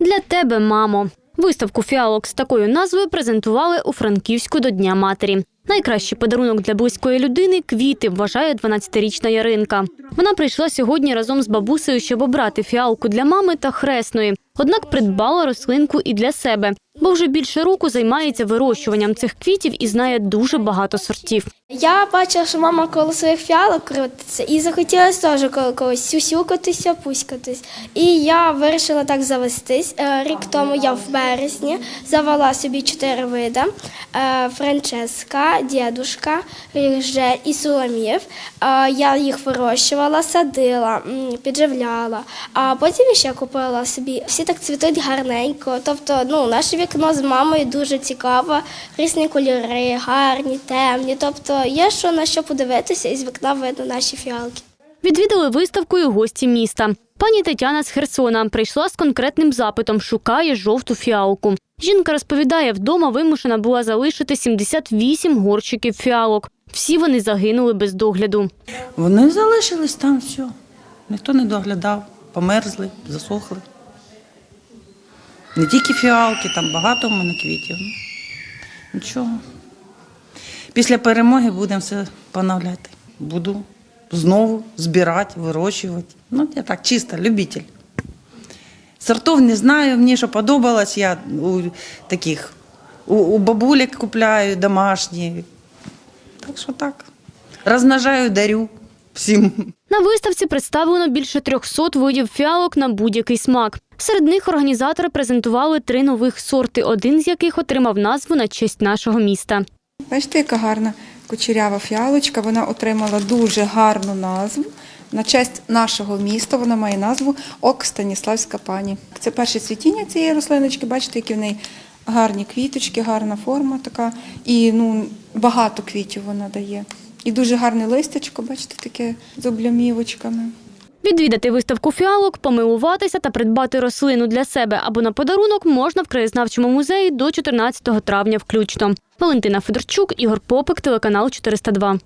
Для тебе, мамо. Виставку фіалок з такою назвою презентували у Франківську до Дня матері. Найкращий подарунок для близької людини квіти, вважає 12-річна Яринка. Вона прийшла сьогодні разом з бабусею, щоб обрати фіалку для мами та хресної. Однак придбала рослинку і для себе, бо вже більше року займається вирощуванням цих квітів і знає дуже багато сортів. Я бачила, що мама коло своїх фіалок крутиться, і захотілося теж коло когось сюсюкатися, пуськатись. І я вирішила так завестись. Е, Рік тому я в березні завела собі чотири види: Е, Франческа, дідушка, Ріже і Соломів. Е, Я їх вирощувала, садила, підживляла. А потім ще купила собі. Всі так цвітуть гарненько. Тобто, ну, наше вікно з мамою дуже цікаво, різні кольори, гарні, темні. Тобто є що на що подивитися, і з вікна видно наші фіалки. Відвідали виставку і гості міста. Пані Тетяна з Херсона прийшла з конкретним запитом, шукає жовту фіалку. Жінка розповідає, вдома вимушена була залишити 78 горщиків фіалок. Всі вони загинули без догляду. Вони залишились там все. Ніхто не доглядав, померзли, засохли. Не тільки фіалки, там багато в мене квітів. Нічого. Після перемоги будемо все поновляти. Буду знову збирати, вирощувати. Ну, я так, чисто, любитель. Сортов не знаю, мені що подобалось, я у таких у, у бабулек купляю домашні. Так що так. Розмножаю, дарю всім. На виставці представлено більше 300 видів фіалок на будь-який смак. Серед них організатори презентували три нових сорти, один з яких отримав назву на честь нашого міста. Бачите, яка гарна кучерява фіалочка. Вона отримала дуже гарну назву. На честь нашого міста вона має назву Ок Станіславська пані. Це перше цвітіння цієї рослиночки. Бачите, які в неї гарні квіточки, гарна форма така. І ну, багато квітів вона дає. І дуже гарне листячко, бачите, таке з облямівочками. Відвідати виставку фіалок, помилуватися та придбати рослину для себе або на подарунок можна в краєзнавчому музеї до 14 травня включно. Валентина Федорчук, Ігор Попик, телеканал 402.